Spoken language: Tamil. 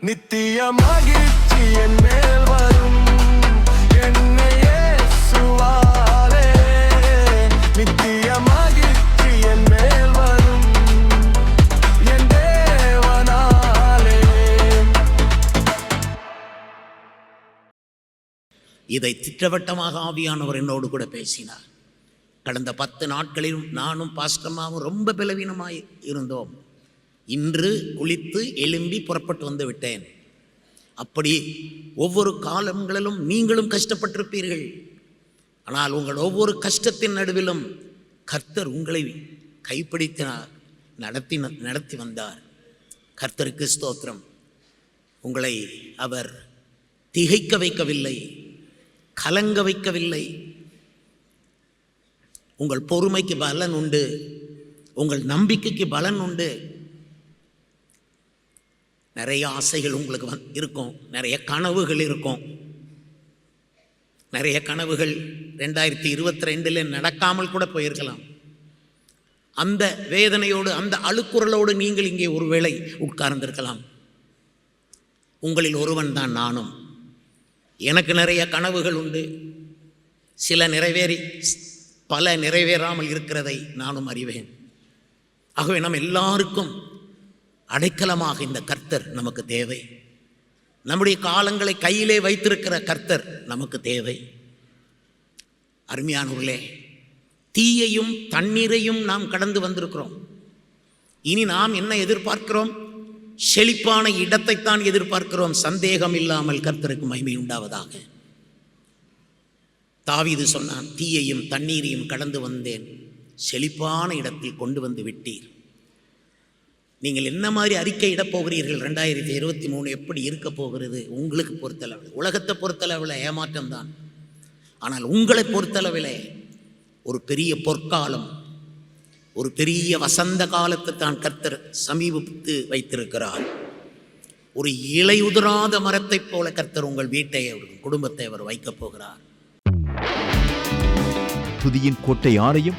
நித்திய மகிழ்ச்சி என் மேல் வரும். என்னை இயேசுவாலே நித்திய மகிழ்ச்சி என் மேல் வரும். என் தேவனாலே. இதை திட்டவட்டமாக ஆவியானவர் என்னோடு கூட பேசினார். கடந்த பத்து நாட்களிலும் நானும் பாஸ்டமாவும் ரொம்ப பலவீனமாய் இருந்தோம். இன்று குளித்து எழும்பி புறப்பட்டு வந்து விட்டேன். அப்படி ஒவ்வொரு காலங்களிலும் நீங்களும் கஷ்டப்பட்டிருப்பீர்கள். ஆனால் உங்கள் ஒவ்வொரு கஷ்டத்தின் நடுவிலும் கர்த்தர் உங்களை கைப்பிடித்தினார் நடத்தி நடத்தி வந்தார். கர்த்தருக்கு ஸ்தோத்திரம். உங்களை அவர் திகைக்க வைக்கவில்லை கலங்க வைக்கவில்லை. உங்கள் பொறுமைக்கு பலன் உண்டு உங்கள் நம்பிக்கைக்கு பலன் உண்டு. நிறைய ஆசைகள் உங்களுக்கு வந் இருக்கும். நிறைய கனவுகள் இருக்கும். நிறைய கனவுகள் ரெண்டாயிரத்தி இருபத்தி ரெண்டில் நடக்காமல் கூட போயிருக்கலாம். அந்த வேதனையோடு அந்த அழுக்குறலோடு நீங்கள் இங்கே ஒருவேளை உட்கார்ந்திருக்கலாம். உங்களில் ஒருவன் தான் நானும். எனக்கு நிறைய கனவுகள் உண்டு. சில நிறைவேறி பல நிறைவேறாமல் இருக்கிறதை நானும் அறிவேன். ஆகவே நம் எல்லாருக்கும் அடைக்கலமாக இந்த கர்த்தர் நமக்கு தேவை. நம்முடைய காலங்களை கையிலே வைத்திருக்கிற கர்த்தர் நமக்கு தேவை. அருமையானவர்களே தீயையும் தண்ணீரையும் நாம் கடந்து வந்திருக்கிறோம். இனி நாம் என்ன எதிர்பார்க்கிறோம்? செழிப்பான இடத்தைத்தான் எதிர்பார்க்கிறோம். சந்தேகம் இல்லாமல் கர்த்தருக்கு மகிமை உண்டாவதாக. தாவிது சொன்னான் தீயையும் தண்ணீரையும் கடந்து வந்தேன். செழிப்பான இடத்தில் கொண்டு வந்து விட்டீர். நீங்கள் என்ன மாதிரி அறிக்கையிட போகிறீர்கள்? ரெண்டாயிரத்தி இருபத்தி மூணு எப்படி இருக்க போகிறது? உங்களுக்கு பொறுத்தளவில். உலகத்தை பொறுத்தளவில் ஏமாற்றம் தான் ஆனால் உங்களை பொறுத்தளவில் ஒரு பெரிய பொற்காலம் ஒரு பெரிய வசந்த காலத்தை தான் கர்த்தர் சமீபித்து வைத்திருக்கிறார். ஒரு இலையுதிராத மரத்தைப் போல கர்த்தர் உங்கள் வீட்டை அவர் குடும்பத்தை அவர் வைக்கப் போகிறார். புதியின் கோட்டை யாரையும்